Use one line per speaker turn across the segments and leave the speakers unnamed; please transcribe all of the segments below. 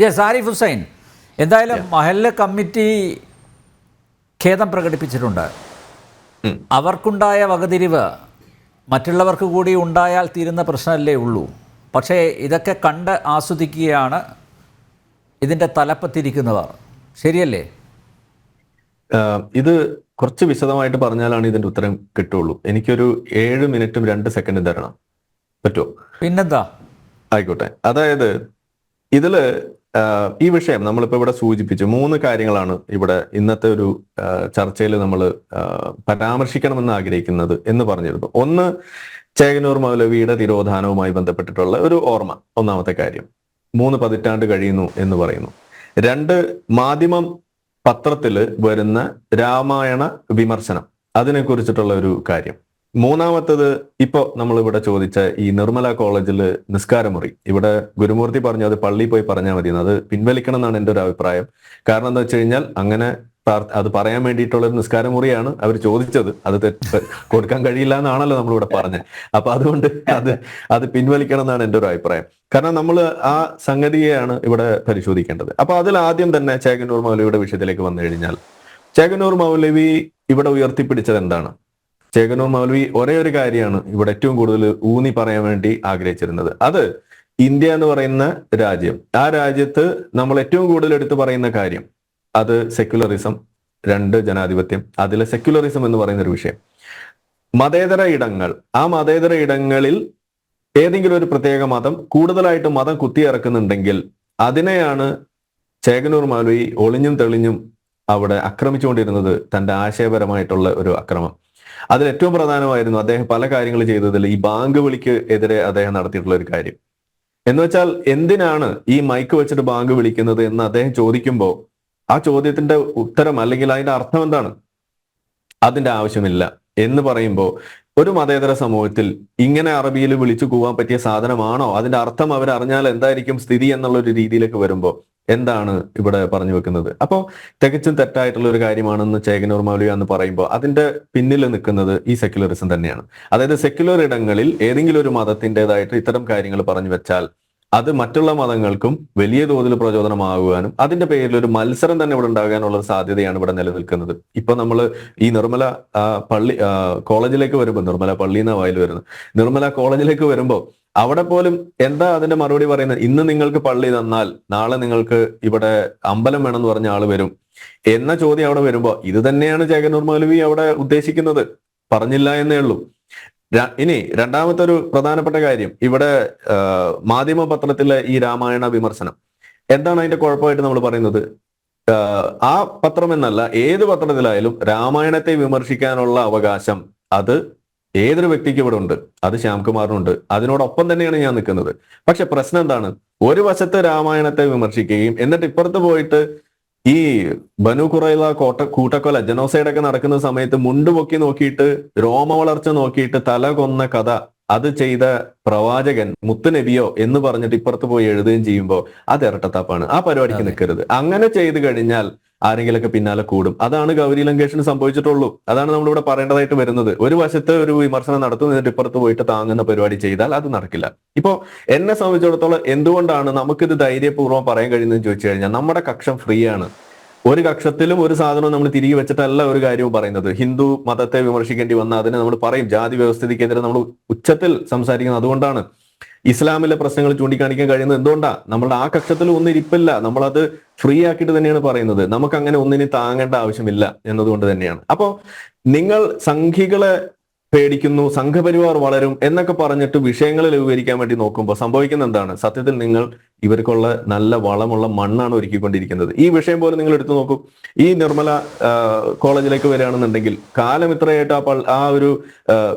Yes Arif Hussain എന്തായാലും മഹല്ല committee ഖേദം പ്രകടിപ്പിച്ചിട്ടുണ്ട്. അവർക്കുണ്ടായ വകതിരിവ് മറ്റുള്ളവർക്ക് കൂടി ഉണ്ടായാൽ തീരുന്ന പ്രശ്നമല്ലേ ഉള്ളൂ. പക്ഷേ ഇതൊക്കെ കണ്ട് ആസ്വദിക്കുകയാണ് ഇതിന്റെ തലപ്പത്തിരിക്കുന്നവർ. ശരിയല്ലേ?
ഇത് കുറച്ച് വിശദമായിട്ട് പറഞ്ഞാലാണ് ഇതിന്റെ ഉത്തരം കിട്ടുള്ളൂ. എനിക്കൊരു ഏഴ് മിനിറ്റും രണ്ട് സെക്കൻഡും തരണം. പറ്റുമോ?
പിന്നെന്താ?
ആയിക്കോട്ടെ. അതായത് ഇതിൽ ഈ വിഷയം നമ്മളിപ്പോ ഇവിടെ സൂചിപ്പിച്ചു മൂന്ന് കാര്യങ്ങളാണ് ഇവിടെ ഇന്നത്തെ ഒരു ചർച്ചയിൽ നമ്മൾ പരാമർശിക്കണമെന്ന് ആഗ്രഹിക്കുന്നത് എന്ന് പറഞ്ഞിരുന്നു. ഒന്ന് ചേകനൂർ മൗലവിയുടെ തിരോധാനവുമായി ബന്ധപ്പെട്ടിട്ടുള്ള ഒരു ഓർമ്മ ഒന്നാമത്തെ കാര്യം. മൂന്ന് പതിറ്റാണ്ട് കഴിയുന്നു എന്ന് പറയുന്നു. രണ്ട് മാധ്യമം പത്രത്തിൽ വരുന്ന രാമായണ വിമർശനം അതിനെ കുറിച്ചിട്ടുള്ള ഒരു കാര്യം. മൂന്നാമത്തത് ഇപ്പൊ നമ്മൾ ഇവിടെ ചോദിച്ച ഈ നിർമ്മല കോളേജിൽ നിസ്കാരമുറി. ഇവിടെ ഗുരുമൂർത്തി പറഞ്ഞു അത് പള്ളിയിൽ പോയി പറഞ്ഞാൽ മതി അത് പിൻവലിക്കണം എന്നാണ് എന്റെ ഒരു അഭിപ്രായം. കാരണം എന്താ വെച്ച് കഴിഞ്ഞാൽ അങ്ങനെ അത് പറയാൻ വേണ്ടിയിട്ടുള്ള ഒരു നിസ്കാരമുറിയാണ് അവർ ചോദിച്ചത്. അത് കൊടുക്കാൻ കഴിയില്ല എന്നാണല്ലോ നമ്മളിവിടെ പറഞ്ഞത്. അപ്പൊ അതുകൊണ്ട് അത് അത് പിൻവലിക്കണം എന്നാണ് എന്റെ ഒരു അഭിപ്രായം. കാരണം നമ്മൾ ആ സംഗതിയെയാണ് ഇവിടെ പരിശോധിക്കേണ്ടത്. അപ്പൊ അതിൽ ആദ്യം തന്നെ ചേകന്നൂർ മൗലവിയുടെ വിഷയത്തിലേക്ക് വന്നു കഴിഞ്ഞാൽ ചേകന്നൂർ മൗലവി ഇവിടെ ഉയർത്തിപ്പിടിച്ചത് എന്താണ്? ചേകന്നൂർ മൗലവി ഒരേ ഒരു കാര്യമാണ് ഇവിടെ ഏറ്റവും കൂടുതൽ ഊന്നി പറയാൻ വേണ്ടി ആഗ്രഹിച്ചിരുന്നത്. അത് ഇന്ത്യ എന്ന് പറയുന്ന രാജ്യം. ആ രാജ്യത്ത് നമ്മൾ ഏറ്റവും കൂടുതൽ എടുത്തു പറയുന്ന കാര്യം അത് സെക്യുലറിസം രണ്ട് ജനാധിപത്യം അതിലെ സെക്യുലറിസം എന്ന് പറയുന്ന ഒരു വിഷയം. മതേതര ഇടങ്ങൾ. ആ മതേതര ഇടങ്ങളിൽ ഏതെങ്കിലും ഒരു പ്രത്യേക മതം കൂടുതലായിട്ട് മതം കുത്തിയിറക്കുന്നുണ്ടെങ്കിൽ അതിനെയാണ് ചേകനൂർ മൗലവി ഒളിഞ്ഞും തെളിഞ്ഞും അവിടെ ആക്രമിച്ചുകൊണ്ടിരുന്നത് തന്റെ ആശയപരമായിട്ടുള്ള ഒരു അക്രമം. അതിൽ ഏറ്റവും പ്രധാനമായിരുന്നു അദ്ദേഹം പല കാര്യങ്ങൾ ചെയ്തതിൽ ഈ ബാങ്ക് വിളിക്ക് എതിരെ അദ്ദേഹം നടത്തിയിട്ടുള്ള ഒരു കാര്യം. എന്ന് വെച്ചാൽ എന്തിനാണ് ഈ മൈക്ക് വെച്ചിട്ട് ബാങ്ക് വിളിക്കുന്നത് എന്ന് അദ്ദേഹം ചോദിക്കുമ്പോൾ ആ ചോദ്യത്തിന്റെ ഉത്തരം അല്ലെങ്കിൽ അതിന്റെ അർത്ഥം എന്താണ്? അതിന്റെ ആവശ്യമില്ല എന്ന് പറയുമ്പോൾ ഒരു മതേതര സമൂഹത്തിൽ ഇങ്ങനെ അറബിയിൽ വിളിച്ചു കൂവാൻ പറ്റിയ സാധനമാണോ? അതിന്റെ അർത്ഥം അവർ അറിഞ്ഞാൽ എന്തായിരിക്കും സ്ഥിതി എന്നുള്ള ഒരു രീതിയിലേക്ക് വരുമ്പോൾ എന്താണ് ഇവിടെ പറഞ്ഞു വെക്കുന്നത്? അപ്പോൾ തികച്ചും തെറ്റായിട്ടുള്ള ഒരു കാര്യമാണെന്ന് ചേകനൂർ മൗലവി എന്ന് പറയുമ്പോൾ അതിന്റെ പിന്നിൽ നിൽക്കുന്നത് ഈ സെക്യുലറിസം തന്നെയാണ്. അതായത് സെക്യുലർ ഇടങ്ങളിൽ ഏതെങ്കിലും ഒരു മതത്തിന്റെതായിട്ട് ഇത്തരം കാര്യങ്ങൾ പറഞ്ഞു വെച്ചാൽ അത് മറ്റുള്ള മതങ്ങൾക്കും വലിയ തോതിൽ പ്രചോദനമാകുവാനും അതിന്റെ പേരിൽ ഒരു മത്സരം തന്നെ ഇവിടെ ഉണ്ടാകാനുള്ള സാധ്യതയാണ് ഇവിടെ നിലനിൽക്കുന്നത്. ഇപ്പൊ നമ്മൾ ഈ നിർമ്മല പള്ളി കോളേജിലേക്ക് വരുമ്പോൾ നിർമ്മല പള്ളി എന്ന വായിൽ വരുന്നത് നിർമ്മല കോളേജിലേക്ക് വരുമ്പോൾ അവിടെ പോലും എന്താ അതിന്റെ മറുപടി പറയുന്നത്? ഇന്ന് നിങ്ങൾക്ക് പള്ളി തന്നാൽ നാളെ നിങ്ങൾക്ക് ഇവിടെ അമ്പലം വേണമെന്ന് പറഞ്ഞ ആൾ വരും. എന്ന ചോദ്യം അവിടെ വരുമ്പോ ഇത് തന്നെയാണ് ജഗന്നൂർ മൗലവി അവിടെ ഉദ്ദേശിക്കുന്നത്. പറഞ്ഞില്ല എന്നേ ഉള്ളൂ. ഇനി രണ്ടാമത്തെ ഒരു പ്രധാനപ്പെട്ട കാര്യം ഇവിടെ മാധ്യമ പത്രത്തിലെ ഈ രാമായണ വിമർശനം. എന്താണ് അതിന്റെ കുഴപ്പമായിട്ട് നമ്മൾ പറയുന്നത്? ആ, പത്രം എന്നല്ല ഏത് പത്രത്തിലായാലും രാമായണത്തെ വിമർശിക്കാനുള്ള അവകാശം അത് ഏതൊരു വ്യക്തിക്ക് ഇവിടെ ഉണ്ട്? അത് ശ്യാംകുമാറിനുണ്ട്. അതിനോടൊപ്പം തന്നെയാണ് ഞാൻ നിൽക്കുന്നത്. പക്ഷെ പ്രശ്നം എന്താണ്? ഒരു വശത്ത് രാമായണത്തെ വിമർശിക്കുകയും എന്നിട്ട് ഇപ്പുറത്ത് പോയിട്ട് ഈ ബനു കുറയില കോട്ട കൂട്ടക്കൊല ജനോസൈഡ് ഒക്കെ നടക്കുന്ന സമയത്ത് മുണ്ടുപൊക്കി നോക്കിയിട്ട് രോമ വളർച്ച നോക്കിയിട്ട് തല കൊന്ന കഥ അത് ചെയ്ത പ്രവാചകൻ മുത്തുനബിയോ എന്ന് പറഞ്ഞിട്ട് ഇപ്പുറത്ത് പോയി എഴുതുകയും ചെയ്യുമ്പോൾ അത് ഇരട്ടത്താപ്പാണ്. ആ പരിപാടിക്ക്. നിൽക്കരുത്. അങ്ങനെ ചെയ്തു കഴിഞ്ഞാൽ ആരെങ്കിലൊക്കെ പിന്നാലെ കൂടും. അതാണ് ഗൗരി ലങ്കേഷിന് സംഭവിച്ചിട്ടുള്ളൂ. അതാണ് നമ്മളിവിടെ പറയേണ്ടതായിട്ട് വരുന്നത്. ഒരു വശത്ത് ഒരു വിമർശനം നടത്തും എന്നിട്ട് ഇപ്പുറത്ത് പോയിട്ട് താങ്ങുന്ന പരിപാടി ചെയ്താൽ അത് നടക്കില്ല. ഇപ്പോൾ എന്നെ സംബന്ധിച്ചിടത്തോളം എന്തുകൊണ്ടാണ് നമുക്കിത് ധൈര്യപൂർവം പറയാൻ കഴിയുന്നതെന്ന് ചോദിച്ചു കഴിഞ്ഞാൽ നമ്മുടെ കക്ഷം ഫ്രീ ആണ്. ഒരു കക്ഷത്തിലും ഒരു സാധനവും നമ്മൾ തിരികെ വെച്ചിട്ടല്ല ഒരു കാര്യവും പറയുന്നത്. ഹിന്ദു മതത്തെ വിമർശിക്കേണ്ടി വന്ന അതിനെ നമ്മൾ പറയും. ജാതി വ്യവസ്ഥിതിക്കെതിരെ നമ്മൾ ഉച്ചത്തിൽ സംസാരിക്കുന്നത് അതുകൊണ്ടാണ്. ഇസ്ലാമിലെ പ്രശ്നങ്ങൾ ചൂണ്ടിക്കാണിക്കാൻ കഴിയുന്നത് എന്തുകൊണ്ടാണ് നമ്മളുടെ ആ കക്ഷത്തിൽ ഒന്നും ഇരിപ്പില്ല. നമ്മളത് ഫ്രീ ആക്കിയിട്ട് തന്നെയാണ് പറയുന്നത്. നമുക്ക് അങ്ങനെ ഒന്നിനും താങ്ങേണ്ട ആവശ്യമില്ല എന്നതുകൊണ്ട് തന്നെയാണ്. അപ്പോ നിങ്ങൾ സംഘികളെ പേടിക്കുന്നു സംഘപരിവാർ വളരും എന്നൊക്കെ പറഞ്ഞിട്ട് വിഷയങ്ങൾ ലഘൂകരിക്കാൻ വേണ്ടി നോക്കുമ്പോൾ സംഭവിക്കുന്ന എന്താണ്? സത്യത്തിൽ നിങ്ങൾ ഇവർക്കുള്ള നല്ല വളമുള്ള മണ്ണാണ് ഒരുക്കിക്കൊണ്ടിരിക്കുന്നത്. ഈ വിഷയം പോലും നിങ്ങൾ എടുത്തു നോക്കൂ. ഈ നിർമ്മല കോളേജിലേക്ക് വരികയാണെന്നുണ്ടെങ്കിൽ കാലം ഇത്രയായിട്ട് ആ ആ ഒരു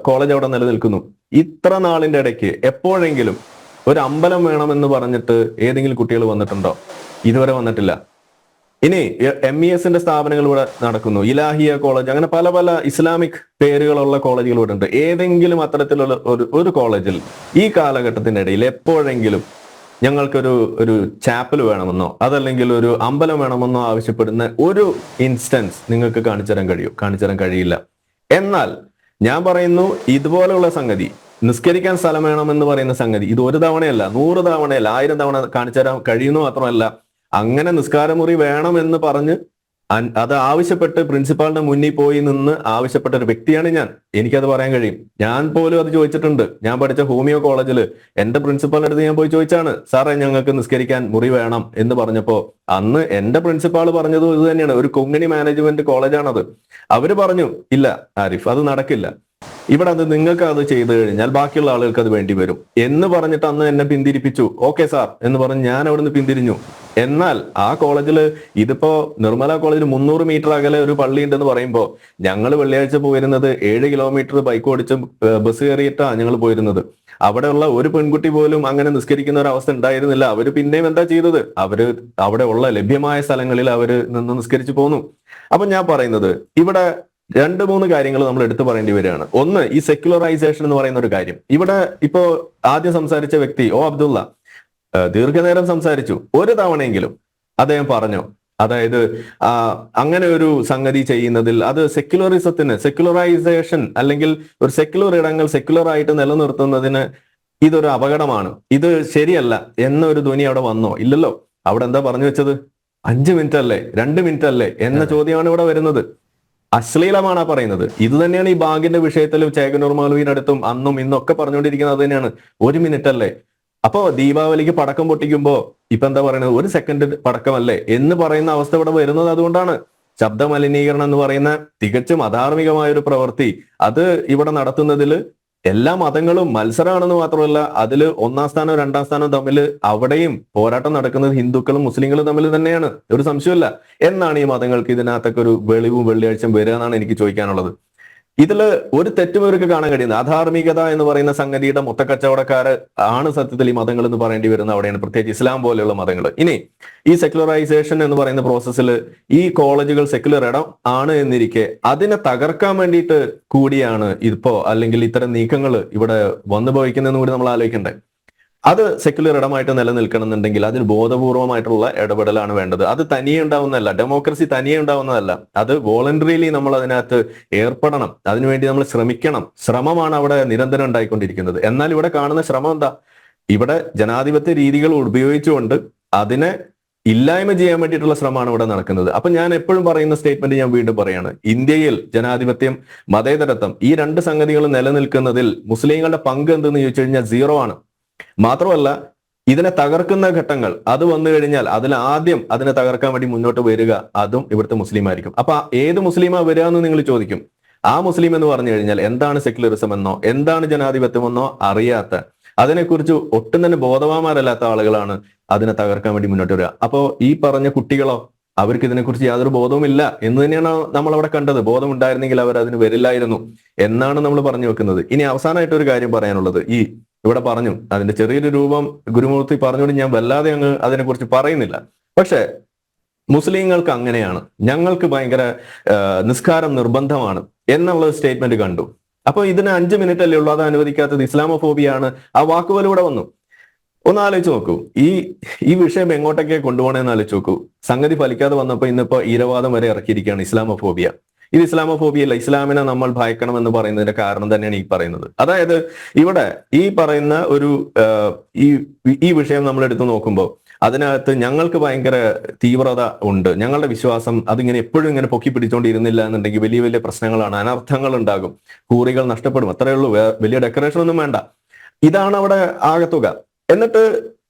കോളേജ് അവിടെ നിലനിൽക്കുന്നു. ഇത്ര നാളിന്റെ ഇടയ്ക്ക് എപ്പോഴെങ്കിലും ഒരു അമ്പലം വേണമെന്ന് പറഞ്ഞിട്ട് ഏതെങ്കിലും കുട്ടികൾ വന്നിട്ടുണ്ടോ? ഇതുവരെ വന്നിട്ടില്ല. ഇനി എം ഇ എസിന്റെ സ്ഥാപനങ്ങൾ ഇവിടെ നടക്കുന്നു. ഇലാഹിയ കോളേജ് അങ്ങനെ പല പല ഇസ്ലാമിക് പേരുകളുള്ള കോളേജുകൾ ഇവിടെ ഉണ്ട് ഏതെങ്കിലും അത്തരത്തിലുള്ള ഒരു ഒരു കോളേജിൽ ഈ കാലഘട്ടത്തിന്റെ ഇടയിൽ എപ്പോഴെങ്കിലും ഞങ്ങൾക്കൊരു ഒരു ചാപ്പൽ വേണമെന്നോ അതല്ലെങ്കിൽ ഒരു അമ്പലം വേണമെന്നോ ആവശ്യപ്പെടുന്ന ഒരു ഇൻസ്റ്റൻസ് നിങ്ങൾക്ക് കാണിച്ചു തരാൻ കഴിയും. കാണിച്ചു തരാൻ കഴിയില്ല. എന്നാൽ ഞാൻ പറയുന്നു ഇതുപോലെയുള്ള സംഗതി നിസ്കരിക്കാൻ സ്ഥലം വേണമെന്ന് പറയുന്ന സംഗതി ഇത് ഒരു തവണയല്ല നൂറ് തവണയല്ല ആയിരം തവണ കാണിച്ചു തരാൻ കഴിയുന്നു മാത്രമല്ല അങ്ങനെ നിസ്കാരമുറി വേണമെന്ന് പറഞ്ഞ് അൻ- അത് ആവശ്യപ്പെട്ട് പ്രിൻസിപ്പാളിന്റെ മുന്നിൽ പോയി നിന്ന് ആവശ്യപ്പെട്ട ഒരു വ്യക്തിയാണ് ഞാൻ. എനിക്കത് പറയാൻ കഴിയും. ഞാൻ പോലും അത് ചോദിച്ചിട്ടുണ്ട്. ഞാൻ പഠിച്ച ഹോമിയോ കോളേജിൽ എന്റെ പ്രിൻസിപ്പാളിന്റെ അടുത്ത് ഞാൻ പോയി ചോദിച്ചാണ് സാറേ ഞങ്ങൾക്ക് നിസ്കരിക്കാൻ മുറി വേണം എന്ന് പറഞ്ഞപ്പോൾ അന്ന് എന്റെ പ്രിൻസിപ്പാൾ പറഞ്ഞത് ഇത് തന്നെയാണ്. ഒരു കൊങ്ങിണി മാനേജ്മെന്റ് കോളേജാണത്. അവർ പറഞ്ഞു ഇല്ല ആരിഫ് അത് നടക്കില്ല. ഇവിടെ അത് നിങ്ങൾക്ക് അത് ചെയ്തു കഴിഞ്ഞാൽ ബാക്കിയുള്ള ആളുകൾക്ക് അത് വേണ്ടി വരും. എന്ന് പറഞ്ഞിട്ട് അന്ന് എന്നെ പിന്തിരിപ്പിച്ചു. Okay sir. എന്ന് പറഞ്ഞ് ഞാൻ അവിടുന്ന് പിന്തിരിഞ്ഞു. എന്നാൽ ആ കോളേജിൽ ഇതിപ്പോ നിർമ്മല കോളേജിൽ മുന്നൂറ് മീറ്റർ അകലെ ഒരു പള്ളി ഉണ്ടെന്ന് പറയുമ്പോൾ ഞങ്ങൾ വെള്ളിയാഴ്ച പോയിരുന്നത് ഏഴ് കിലോമീറ്റർ ബൈക്ക് ഓടിച്ച് ബസ് കയറിയിട്ടാണ് ഞങ്ങൾ പോയിരുന്നത്. അവിടെയുള്ള ഒരു പെൺകുട്ടി പോലും അങ്ങനെ നിസ്കരിക്കുന്ന ഒരു അവസ്ഥ ഉണ്ടായിരുന്നില്ല. അവർ പിന്നെയും എന്താ ചെയ്തത്? അവർ അവിടെ ഉള്ള ലഭ്യമായ സ്ഥലങ്ങളിൽ അവർ നിന്ന് നിസ്കരിച്ചു പോന്നു. അപ്പൊ ഞാൻ പറയുന്നത് ഇവിടെ രണ്ട് മൂന്ന് കാര്യങ്ങൾ നമ്മൾ എടുത്തു പറയേണ്ടി വരികയാണ്. ഒന്ന് ഈ സെക്യുലറൈസേഷൻ എന്ന് പറയുന്ന ഒരു കാര്യം. ഇവിടെ ഇപ്പോ ആദ്യം സംസാരിച്ച വ്യക്തി ഓ അബ്ദുള്ള ദീർഘനേരം സംസാരിച്ചു. ഒരു തവണയെങ്കിലും അദ്ദേഹം പറഞ്ഞു. അതായത് ആ, അങ്ങനെ ഒരു സംഗതി ചെയ്യുന്നതിൽ അത് സെക്യുലറിസത്തിന് സെക്യുലറൈസേഷൻ അല്ലെങ്കിൽ ഒരു സെക്യുലർ ഇടങ്ങൾ സെക്യുലറായിട്ട് നിലനിർത്തുന്നതിന് ഇതൊരു അപകടമാണ്. ഇത് ശരിയല്ല എന്നൊരു ധ്വനി അവിടെ വന്നോ? ഇല്ലല്ലോ. അവിടെ എന്താ പറഞ്ഞു വെച്ചത്? അഞ്ച് മിനിറ്റ് അല്ലേ രണ്ട് മിനിറ്റ് അല്ലേ എന്ന ചോദ്യമാണ് ഇവിടെ വരുന്നത്. അശ്ലീലമാണ് പറയുന്നത്. ഇത് തന്നെയാണ് ഈ ബാങ്കിന്റെ വിഷയത്തിലും ചേകനൂർ മൗലവിനടുത്തും അന്നും ഇന്നൊക്കെ പറഞ്ഞുകൊണ്ടിരിക്കുന്നത് തന്നെയാണ്. ഒരു മിനിറ്റ് അല്ലേ അപ്പോ ദീപാവലിക്ക് പടക്കം പൊട്ടിക്കുമ്പോ ഇപ്പൊ എന്താ പറയുന്നത് ഒരു സെക്കൻഡ് പടക്കമല്ലേ? എന്ന് പറയുന്ന അവസ്ഥ ഇവിടെ വരുന്നത് അതുകൊണ്ടാണ്. ശബ്ദ മലിനീകരണം എന്ന് പറയുന്ന തികച്ചും അധാർമികമായ ഒരു പ്രവൃത്തി. അത് ഇവിടെ നടത്തുന്നതിൽ എല്ലാ മതങ്ങളും മത്സരമാണെന്ന് മാത്രമല്ല അതിൽ ഒന്നാം സ്ഥാനം രണ്ടാം സ്ഥാനം തമ്മിൽ അവിടെയും പോരാട്ടം നടക്കുന്നത് ഹിന്ദുക്കളും മുസ്ലിങ്ങളും തമ്മിൽ തന്നെയാണ്. ഒരു സംശയമല്ല എന്നാണ് ഈ മതങ്ങൾക്ക് ഇതിനകത്തൊക്കെ ഒരു വെളിവും വെള്ളിയാഴ്ചയും വരിക എന്നാണ് എനിക്ക് ചോദിക്കാനുള്ളത്. ഇതിൽ ഒരു തെറ്റും ഇവർക്ക് കാണാൻ കഴിയുന്നത് അധാർമികത എന്ന് പറയുന്ന സംഗതിയുടെ മൊത്തക്കച്ചവടക്കാര് ആണ് സത്യത്തിൽ ഈ മതങ്ങൾ എന്ന് പറയേണ്ടി വരുന്നത്. അവിടെയാണ് പ്രത്യേകിച്ച് ഇസ്ലാം പോലെയുള്ള മതങ്ങൾ ഇനി ഈ സെക്യുലറൈസേഷൻ എന്ന് പറയുന്ന പ്രോസസ്സിൽ ഈ കോളേജുകൾ സെക്യുലർ ഇടം ആണ് എന്നിരിക്കെ അതിനെ തകർക്കാൻ വേണ്ടിയിട്ട് കൂടിയാണ് ഇപ്പോ അല്ലെങ്കിൽ ഇത്തരം നീക്കങ്ങൾ ഇവിടെ വന്നു ഭവിക്കുന്നതെന്ന് കൂടി നമ്മൾ ആലോചിക്കണ്ടേ? അത് സെക്യുലർ ഇടമായിട്ട് നിലനിൽക്കണമെന്നുണ്ടെങ്കിൽ അതിന് ബോധപൂർവമായിട്ടുള്ള ഇടപെടലാണ് വേണ്ടത്. അത് തനിയെ ഉണ്ടാവുന്നതല്ല. ഡെമോക്രസി തനിയെ ഉണ്ടാവുന്നതല്ല. അത് വോളണ്ടറിലി നമ്മൾ അതിനകത്ത് ഏർപ്പെടണം. അതിനുവേണ്ടി നമ്മൾ ശ്രമിക്കണം. ശ്രമമാണ് അവിടെ നിരന്തരം ഉണ്ടായിക്കൊണ്ടിരിക്കുന്നത്. എന്നാൽ ഇവിടെ കാണുന്ന ശ്രമം എന്താ? ഇവിടെ ജനാധിപത്യ രീതികൾ ഉപയോഗിച്ചുകൊണ്ട് അതിനെ ഇല്ലായ്മ ചെയ്യാൻ വേണ്ടിയിട്ടുള്ള ശ്രമമാണ് ഇവിടെ നടക്കുന്നത്. അപ്പൊ ഞാൻ എപ്പോഴും പറയുന്ന സ്റ്റേറ്റ്മെന്റ് ഞാൻ വീണ്ടും പറയാണ്. ഇന്ത്യയിൽ ജനാധിപത്യം മതേതരത്വം ഈ രണ്ട് സംഗതികൾ നിലനിൽക്കുന്നതിൽ മുസ്ലിങ്ങളുടെ പങ്ക് എന്തെന്ന് ചോദിച്ചു കഴിഞ്ഞാൽ സീറോ ആണ്. മാത്രമല്ല ഇതിനെ തകർക്കുന്ന ഘട്ടങ്ങൾ അത് വന്നു കഴിഞ്ഞാൽ അതിൽ ആദ്യം അതിനെ തകർക്കാൻ വേണ്ടി മുന്നോട്ട് വരിക അതും ഇവിടുത്തെ മുസ്ലിം ആയിരിക്കും. അപ്പൊ ഏത് മുസ്ലിമാ വരിക എന്ന് നിങ്ങൾ ചോദിക്കും. ആ മുസ്ലിം എന്ന് പറഞ്ഞു കഴിഞ്ഞാൽ എന്താണ് സെക്യുലറിസം എന്നോ എന്താണ് ജനാധിപത്യമെന്നോ അറിയാത്ത അതിനെക്കുറിച്ച് ഒട്ടും തന്നെ ബോധവാന്മാരല്ലാത്ത ആളുകളാണ് അതിനെ തകർക്കാൻ വേണ്ടി മുന്നോട്ട് വരിക. അപ്പോ ഈ പറഞ്ഞ കുട്ടികളോ അവർക്ക് ഇതിനെക്കുറിച്ച് യാതൊരു ബോധവുമില്ല എന്ന് തന്നെയാണ് നമ്മൾ അവിടെ കണ്ടത്. ബോധം ഉണ്ടായിരുന്നെങ്കിൽ അവർ അതിന് വരില്ലായിരുന്നു എന്നാണ് നമ്മൾ പറഞ്ഞു വെക്കുന്നത്. ഇനി അവസാനമായിട്ട് ഒരു കാര്യം പറയാനുള്ളത്. ഈ ഇവിടെ പറഞ്ഞു. അതിന്റെ ചെറിയൊരു രൂപം ഗുരുമൂർത്തി പറഞ്ഞുകൊണ്ട് ഞാൻ വല്ലാതെ അങ്ങ് അതിനെക്കുറിച്ച് പറയുന്നില്ല. പക്ഷെ മുസ്ലിങ്ങൾക്ക് അങ്ങനെയാണ്. ഞങ്ങൾക്ക് ഭയങ്കര നിസ്കാരം നിർബന്ധമാണ് എന്നുള്ള സ്റ്റേറ്റ്മെന്റ് കണ്ടു. അപ്പൊ ഇതിന് അഞ്ച് മിനിറ്റ് അല്ലേ ഉള്ളൂ? അത് അനുവദിക്കാത്തത് ഇസ്ലാമോഫോബിയാണ്. ആ വാക്കുപോലൂടെ വന്നു. ഒന്ന് ആലോചിച്ച് നോക്കൂ. ഈ ഈ വിഷയം എങ്ങോട്ടൊക്കെ കൊണ്ടുപോകണമെന്ന് ആലോചിച്ച് നോക്കൂ. സംഗതി ഫലിക്കാതെ വന്നപ്പോ ഇന്നിപ്പോ ഈരവാദം വരെ ഇറക്കിയിരിക്കുകയാണ് ഇസ്ലാമോഫോബിയ. ഇത് ഇസ്ലാമോഫോബിയ അല്ല ഇസ്ലാമിനെ നമ്മൾ ഭയക്കണം എന്ന് പറയുന്നതിന്റെ കാരണം തന്നെയാണ് ഈ പറയുന്നത്. അതായത് ഇവിടെ ഈ പറയുന്ന ഒരു ഈ ഈ വിഷയം നമ്മൾ എടുത്തു നോക്കുമ്പോൾ അതിനകത്ത് ഞങ്ങൾക്ക് ഭയങ്കര തീവ്രത ഉണ്ട്. ഞങ്ങളുടെ വിശ്വാസം അതിങ്ങനെ എപ്പോഴും ഇങ്ങനെ പൊക്കി പിടിച്ചോണ്ടിരുന്നില്ല എന്നുണ്ടെങ്കിൽ വലിയ വലിയ പ്രശ്നങ്ങളാണ്. അനർത്ഥങ്ങൾ ഉണ്ടാകും. കൂറികൾ നഷ്ടപ്പെടും. അത്രയേ ഉള്ളൂ. വലിയ ഡെക്കറേഷൻ ഒന്നും വേണ്ട. ഇതാണ് അവിടെ ആകത്തുക. എന്നിട്ട്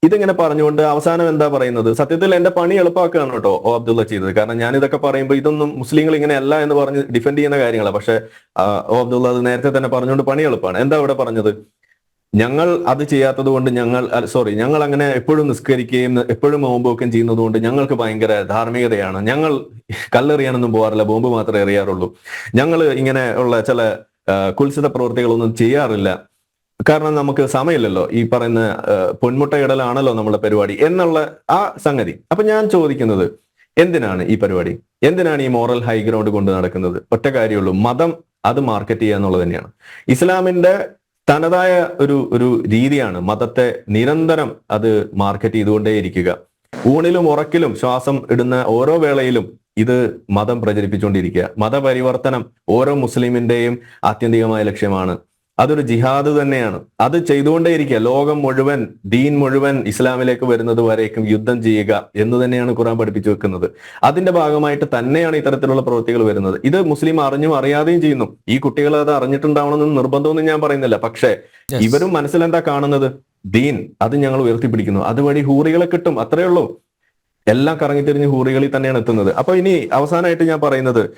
ഇതിങ്ങനെ പറഞ്ഞുകൊണ്ട് അവസാനം എന്താ പറയുന്നത്? സത്യത്തിൽ എന്റെ പണി എളുപ്പമാക്കുകയാണ് കേട്ടോ ഓ അബ്ദുള്ള ചെയ്തത്. കാരണം ഞാൻ ഇതൊക്കെ പറയുമ്പോൾ ഇതൊന്നും മുസ്ലിങ്ങൾ ഇങ്ങനെ അല്ല എന്ന് പറഞ്ഞ് ഡിഫെൻഡ് ചെയ്യുന്ന കാര്യങ്ങളാണ് പക്ഷെ ഓ അബ്ദുള്ള അത് നേരത്തെ തന്നെ പറഞ്ഞുകൊണ്ട് പണി എളുപ്പമാണ്. എന്താ ഇവിടെ പറഞ്ഞത്? ഞങ്ങൾ അത് ചെയ്യാത്തത് കൊണ്ട് ഞങ്ങൾ സോറി ഞങ്ങൾ അങ്ങനെ എപ്പോഴും നിസ്കരിക്കുകയും എപ്പോഴും ബോംബ് വെക്കുകയും ചെയ്യുന്നത് കൊണ്ട് ഞങ്ങൾക്ക് ഭയങ്കര ധാർമ്മികതയാണ്. ഞങ്ങൾ കല്ലെറിയാനൊന്നും പോകാറില്ല ബോംബ് മാത്രമേ എറിയാറുള്ളൂ. ഞങ്ങൾ ഇങ്ങനെ ഉള്ള ചില കുൽസിത പ്രവൃത്തികളൊന്നും ചെയ്യാറില്ല. കാരണം നമുക്ക് സമയമില്ലല്ലോ. ഈ പറയുന്ന പൊന്മുട്ട ഇടലാണല്ലോ നമ്മുടെ പരിപാടി എന്നുള്ള ആ സംഗതി. അപ്പൊ ഞാൻ ചോദിക്കുന്നത് എന്തിനാണ് ഈ പരിപാടി? എന്തിനാണ് ഈ മോറൽ ഹൈഗ്രൗണ്ട് കൊണ്ട് നടക്കുന്നത്? ഒറ്റ കാര്യമുള്ളൂ മതം അത് മാർക്കറ്റ് ചെയ്യുക എന്നുള്ളത് തന്നെയാണ്. ഇസ്ലാമിന്റെ തനതായ ഒരു ഒരു രീതിയാണ് മതത്തെ നിരന്തരം അത് മാർക്കറ്റ് ചെയ്തുകൊണ്ടേയിരിക്കുക. ഊണിലും ഉറക്കിലും ശ്വാസം ഇടുന്ന ഓരോ വേളയിലും ഇത് മതം പ്രചരിപ്പിച്ചുകൊണ്ടിരിക്കുക. മതപരിവർത്തനം ഓരോ മുസ്ലിമിന്റെയും ആത്യന്തികമായ ലക്ഷ്യമാണ്. അതൊരു ജിഹാദ് തന്നെയാണ്. അത് ചെയ്തുകൊണ്ടേയിരിക്കുക. ലോകം മുഴുവൻ ദീൻ മുഴുവൻ ഇസ്ലാമിലേക്ക് വരുന്നത് വരേക്കും യുദ്ധം ചെയ്യുക എന്ന് തന്നെയാണ് ഖുറാൻ പഠിപ്പിച്ചു വെക്കുന്നത്. അതിന്റെ ഭാഗമായിട്ട് തന്നെയാണ് ഇത്തരത്തിലുള്ള പ്രവൃത്തികൾ വരുന്നത്. ഇത് മുസ്ലിം അറിഞ്ഞും അറിയാതെയും ചെയ്യുന്നു. ഈ കുട്ടികൾ അത് അറിഞ്ഞിട്ടുണ്ടാവണമെന്ന് നിർബന്ധമൊന്നും ഞാൻ പറയുന്നില്ല. പക്ഷേ. ഇവരും മനസ്സിലെന്താ കാണുന്നത്? ദീൻ അത് ഞങ്ങൾ ഉയർത്തിപ്പിടിക്കുന്നു. അതുവഴി ഹൂറികളെ കിട്ടും. അത്രയേ ഉള്ളൂ. എല്ലാം കറങ്ങിത്തിരിഞ്ഞ് ഹൂറികളിൽ തന്നെയാണ് എത്തുന്നത്. അപ്പൊ ഇനി അവസാനമായിട്ട് ഞാൻ പറയുന്നത്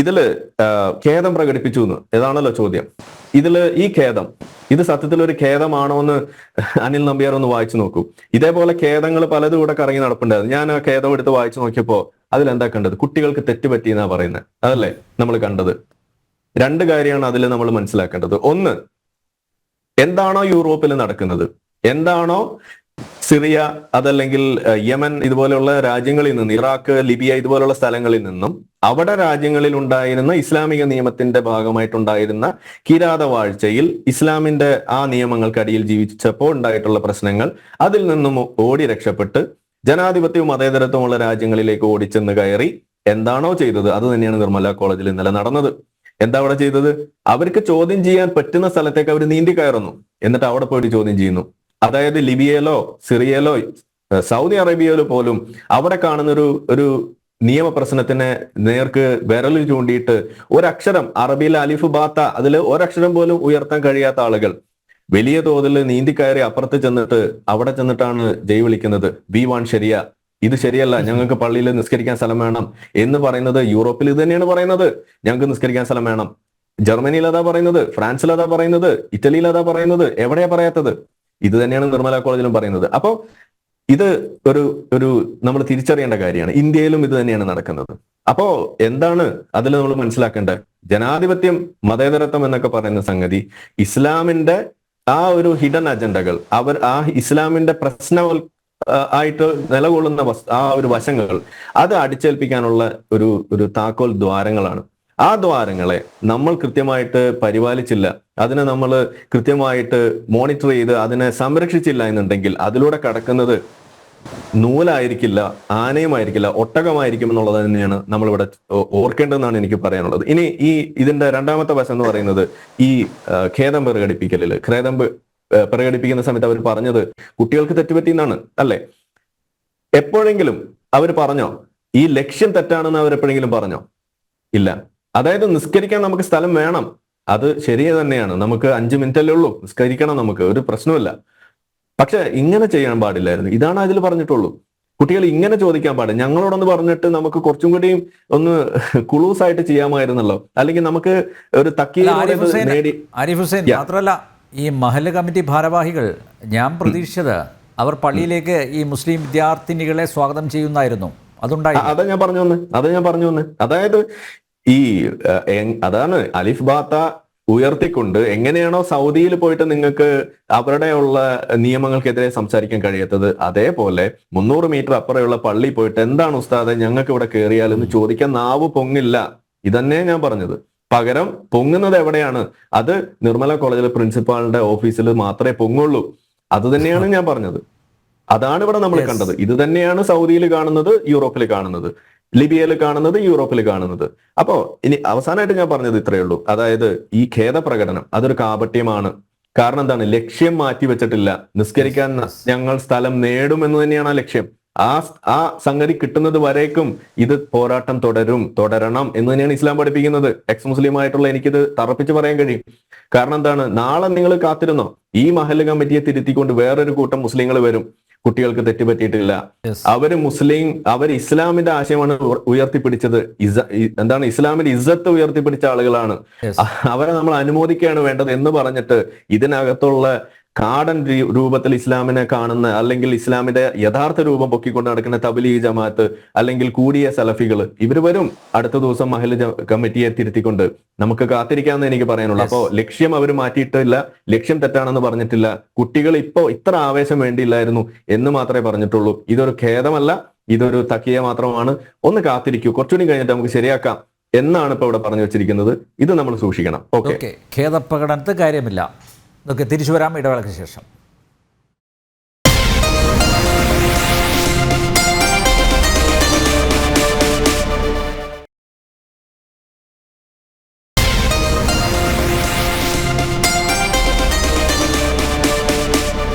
ഇതിൽ ഖേദം പ്രകടിപ്പിച്ചു എന്ന്. ഇതാണല്ലോ ചോദ്യം. ഇതിൽ ഈ ഖേദം ഇത് സത്യത്തിൽ ഒരു ഖേദമാണോ എന്ന് അനിൽ നമ്പ്യാർ ഒന്ന് വായിച്ചു നോക്കൂ. ഇതേപോലെ ഖേദങ്ങൾ പലതും ഇവിടെ കറങ്ങി നടപ്പുണ്ടായിരുന്നു. ഞാൻ ആ ഖേദം എടുത്ത് വായിച്ചു നോക്കിയപ്പോ അതിലെന്താ കണ്ടത്? കുട്ടികൾക്ക് തെറ്റുപറ്റി എന്നാ പറയുന്നത്. അതല്ലേ നമ്മൾ കണ്ടത്? രണ്ട് കാര്യമാണ് അതിൽ നമ്മൾ മനസ്സിലാക്കേണ്ടത്. ഒന്ന് എന്താണോ യൂറോപ്പിൽ നടക്കുന്നത്? എന്താണോ സിറിയ അതല്ലെങ്കിൽ യമൻ ഇതുപോലെയുള്ള രാജ്യങ്ങളിൽ നിന്ന് ഇറാഖ് ലിബിയ ഇതുപോലെയുള്ള സ്ഥലങ്ങളിൽ നിന്നും അവിടെ രാജ്യങ്ങളിൽ ഉണ്ടായിരുന്ന ഇസ്ലാമിക നിയമത്തിന്റെ ഭാഗമായിട്ടുണ്ടായിരുന്ന കിരാതവാഴ്ചയിൽ ഇസ്ലാമിന്റെ ആ നിയമങ്ങൾക്കടിയിൽ ജീവിച്ചപ്പോൾ ഉണ്ടായിട്ടുള്ള പ്രശ്നങ്ങൾ അതിൽ നിന്നും ഓടി രക്ഷപ്പെട്ട് ജനാധിപത്യവും മതേതരത്വമുള്ള രാജ്യങ്ങളിലേക്ക് ഓടിച്ചെന്ന് കയറി എന്താണോ ചെയ്തത് അത് തന്നെയാണ് നിർമ്മല കോളേജിൽ ഇന്നലെ നടന്നത്. എന്താ അവിടെ ചെയ്തത്? അവർക്ക് ചോദ്യം ചെയ്യാൻ പറ്റുന്ന സ്ഥലത്തേക്ക് അവർ നീന്തി കയറുന്നു. എന്നിട്ട് അവിടെ പോയിട്ട് ചോദ്യം ചെയ്യുന്നു. അതായത് ലിബിയയിലോ സിറിയയിലോ സൗദി അറേബ്യയിലോ പോലും അവിടെ കാണുന്ന ഒരു ഒരു നിയമ പ്രശ്നത്തിനെ നേർക്ക് വിരലിൽ ചൂണ്ടിയിട്ട് ഒരക്ഷരം അറബിയിൽ അലിഫ് ബാത്ത അതിൽ ഒരക്ഷരം പോലും ഉയർത്താൻ കഴിയാത്ത ആളുകൾ വലിയ തോതിൽ നീന്തി കയറി അപ്പുറത്ത് ചെന്നിട്ട് അവിടെ ചെന്നിട്ടാണ് ജയ് വിളിക്കുന്നത്. വി വൺ ശരിയ. ഇത് ശരിയല്ല. ഞങ്ങൾക്ക് പള്ളിയിൽ നിസ്കരിക്കാൻ സ്ഥലം വേണം എന്ന് പറയുന്നത് യൂറോപ്പിൽ ഇത് തന്നെയാണ് പറയുന്നത്. ഞങ്ങൾക്ക് നിസ്കരിക്കാൻ സ്ഥലം വേണം. ജർമ്മനിയിൽ അതാ പറയുന്നത്. ഫ്രാൻസിൽ അതാ പറയുന്നത്. ഇറ്റലിയിൽ അതാ പറയുന്നത്. എവിടെയാ പറയാത്തത്? ഇത് തന്നെയാണ് നിർമ്മല കോളേജിലും പറയുന്നത്. അപ്പോ ഇത് ഒരു ഒരു നമ്മൾ തിരിച്ചറിയേണ്ട കാര്യമാണ്. ഇന്ത്യയിലും ഇത് തന്നെയാണ് നടക്കുന്നത്. അപ്പോ എന്താണ് അതിൽ നമ്മൾ മനസ്സിലാക്കേണ്ടത്? ജനാധിപത്യം മതേതരത്വം എന്നൊക്കെ പറയുന്ന സംഗതി ഇസ്ലാമിന്റെ ആ ഒരു ഹിഡൻ അജണ്ടകൾ അവർ ആ ഇസ്ലാമിന്റെ പ്രശ്നവൽ ആയിട്ട് നിലകൊള്ളുന്ന ആ ഒരു വശങ്ങൾ അത് അടിച്ചേൽപ്പിക്കാനുള്ള ഒരു ഒരു താക്കോൽ ദ്വാരങ്ങളാണ്. ആ ദ്വാരങ്ങളെ നമ്മൾ കൃത്യമായിട്ട് പരിപാലിച്ചില്ല. അതിനെ നമ്മൾ കൃത്യമായിട്ട് മോണിറ്റർ ചെയ്ത് അതിനെ സംരക്ഷിച്ചില്ല എന്നുണ്ടെങ്കിൽ അതിലൂടെ കടക്കുന്നത് നൂലായിരിക്കില്ല ആനയുമായിരിക്കില്ല ഒട്ടകമായിരിക്കും എന്നുള്ളത് തന്നെയാണ് നമ്മളിവിടെ ഓർക്കേണ്ടതെന്നാണ് എനിക്ക് പറയാനുള്ളത്. ഇനി ഈ ഇതിന്റെ രണ്ടാമത്തെ വശം എന്ന് പറയുന്നത് ഈ ഖേദം പ്രകടിപ്പിക്കലിൽ ഖേദം പ്രകടിപ്പിക്കുന്ന സമയത്ത് അവർ പറഞ്ഞത് കുട്ടികൾക്ക് തെറ്റുപറ്റി എന്നാണ് അല്ലെ? എപ്പോഴെങ്കിലും അവർ പറഞ്ഞോ? ഈ ലക്ഷ്യം തെറ്റാണെന്ന് അവർ എപ്പോഴെങ്കിലും പറഞ്ഞോ? ഇല്ല. അതായത് നിസ്കരിക്കാൻ നമുക്ക് സ്ഥലം വേണം. അത് ശരി തന്നെയാണ്. നമുക്ക് അഞ്ചു മിനിറ്റ് അല്ലേ ഉള്ളൂ. നിസ്കരിക്കണം നമുക്ക്. ഒരു പ്രശ്നമില്ല പക്ഷെ ഇങ്ങനെ ചെയ്യാൻ പാടില്ലായിരുന്നു. ഇതാണ് അതിൽ പറഞ്ഞിട്ടുള്ളൂ. കുട്ടികൾ ഇങ്ങനെ ചോദിക്കാൻ പാടില്ല. ഞങ്ങളോടൊന്ന് പറഞ്ഞിട്ട് നമുക്ക് കുറച്ചും കൂടിയും ഒന്ന് കുളൂസ് ആയിട്ട് ചെയ്യാമായിരുന്നല്ലോ. അല്ലെങ്കിൽ നമുക്ക് ഒരു
തക്കി
തക്കിയിലൂടെ
ഹുസൈൻ
നേടി
ആരിഫ് ഹുസൈൻ. മാത്രമല്ല ഈ മഹല്ല് കമ്മിറ്റി ഭാരവാഹികൾ ഞാൻ പ്രതീക്ഷിച്ചത് അവർ പള്ളിയിലേക്ക് ഈ മുസ്ലിം വിദ്യാർത്ഥിനികളെ സ്വാഗതം ചെയ്യുന്നായിരുന്നു. അതുണ്ടായി
അതാ ഞാൻ പറഞ്ഞു വന്ന്. അതാ ഞാൻ പറഞ്ഞു വന്ന്. അതായത് ഈ അതാണ് അലിഫ് ബാത്ത ഉയർത്തിക്കൊണ്ട് എങ്ങനെയാണോ സൗദിയിൽ പോയിട്ട് നിങ്ങൾക്ക് അവരുടെയുള്ള നിയമങ്ങൾക്കെതിരെ സംസാരിക്കാൻ കഴിയാത്തത് അതേപോലെ മുന്നൂറ് മീറ്റർ അപ്പുറമുള്ള പള്ളി പോയിട്ട് എന്താണ് ഉസ്താദെ ഞങ്ങൾക്ക് ഇവിടെ കയറിയാൽ എന്ന് ചോദിക്കാൻ നാവ് പൊങ്ങില്ല. ഇതന്നെ ഞാൻ പറഞ്ഞത്. പകരം പൊങ്ങുന്നത് എവിടെയാണ്? അത് നിർമ്മല കോളേജിലെ പ്രിൻസിപ്പാളിന്റെ ഓഫീസിൽ മാത്രമേ പൊങ്ങുള്ളൂ. അത് തന്നെയാണ് ഞാൻ പറഞ്ഞത്. അതാണ് ഇവിടെ നമ്മൾ കണ്ടത്. ഇത് തന്നെയാണ് സൗദിയിൽ കാണുന്നത് യൂറോപ്പിൽ കാണുന്നത്. ലിബിയയിൽ കാണുന്നത് യൂറോപ്പിൽ കാണുന്നത്. അപ്പോ ഇനി അവസാനമായിട്ട് ഞാൻ പറഞ്ഞത് ഇത്രയേ ഉള്ളൂ. അതായത് ഈ ഖേദപ്രകടനം അതൊരു കാപട്യമാണ്. കാരണം എന്താണ്? ലക്ഷ്യം മാറ്റി വെച്ചിട്ടില്ല. നിസ്കരിക്കാൻ ഞങ്ങൾ സ്ഥലം നേടും എന്ന് തന്നെയാണ് ആ ലക്ഷ്യം. ആ ആ സംഗതി കിട്ടുന്നത് വരേക്കും ഇത് പോരാട്ടം തുടരും തുടരണം എന്ന് തന്നെയാണ് ഇസ്ലാം പഠിപ്പിക്കുന്നത്. എക്സ് മുസ്ലിം ആയിട്ടുള്ള എനിക്കിത് തറപ്പിച്ച് പറയാൻ കഴിയും. കാരണം എന്താണ്? നാളെ നിങ്ങൾ കാത്തിരുന്നോ? ഈ മഹല്ല് കമ്മിറ്റിയെ തിരുത്തിക്കൊണ്ട് വേറൊരു കൂട്ടം മുസ്ലിങ്ങൾ വരും. കുട്ടികൾക്ക് തെറ്റുപറ്റിയിട്ടില്ല. അവർ മുസ്ലിം അവർ ഇസ്ലാമിന്റെ ആശയമാണ് ഉയർത്തിപ്പിടിച്ചത്. ഇസ- എന്താണ് ഇസ്ലാമിന്റെ ഇസ്സത്ത് ഉയർത്തിപ്പിടിച്ച ആളുകളാണ്. അവരെ നമ്മൾ അനുമോദിക്കുകയാണ് വേണ്ടത് എന്ന് പറഞ്ഞിട്ട് ഇതിനകത്തുള്ള കാടൻ രൂപത്തിൽ ഇസ്ലാമിനെ കാണുന്ന അല്ലെങ്കിൽ ഇസ്ലാമിന്റെ യഥാർത്ഥ രൂപം പൊക്കിക്കൊണ്ട് നടക്കുന്ന തബലി ജമാഅത്ത് അല്ലെങ്കിൽ കൂടിയ സലഫികൾ ഇവർ വരും അടുത്ത ദിവസം മഹൽ കമ്മിറ്റിയെ തിരുത്തിക്കൊണ്ട്. നമുക്ക് കാത്തിരിക്കാമെന്ന് എനിക്ക് പറയാനുള്ളൂ.
അപ്പോൾ
അപ്പോ ലക്ഷ്യം അവർ മാറ്റിയിട്ടില്ല. ലക്ഷ്യം തെറ്റാണെന്ന് പറഞ്ഞിട്ടില്ല. കുട്ടികൾ ഇപ്പോ ഇത്ര ആവേശം വേണ്ടിയില്ലായിരുന്നു എന്ന് മാത്രമേ പറഞ്ഞിട്ടുള്ളൂ. ഇതൊരു ഖേദമല്ല. ഇതൊരു തക്കിയ മാത്രമാണ്. ഒന്ന് കാത്തിരിക്കൂ. കുറച്ചുകൂടി കഴിഞ്ഞിട്ട് നമുക്ക് ശരിയാക്കാം എന്നാണ് ഇപ്പൊ ഇവിടെ പറഞ്ഞു വെച്ചിരിക്കുന്നത്. ഇത് നമ്മൾ സൂക്ഷിക്കണം. ഓക്കെ.
ഖേദപ്രകടനത്തെ കാര്യമില്ല. ഇതൊക്കെ തിരിച്ചു വരാം ഇടവേളയ്ക്ക് ശേഷം.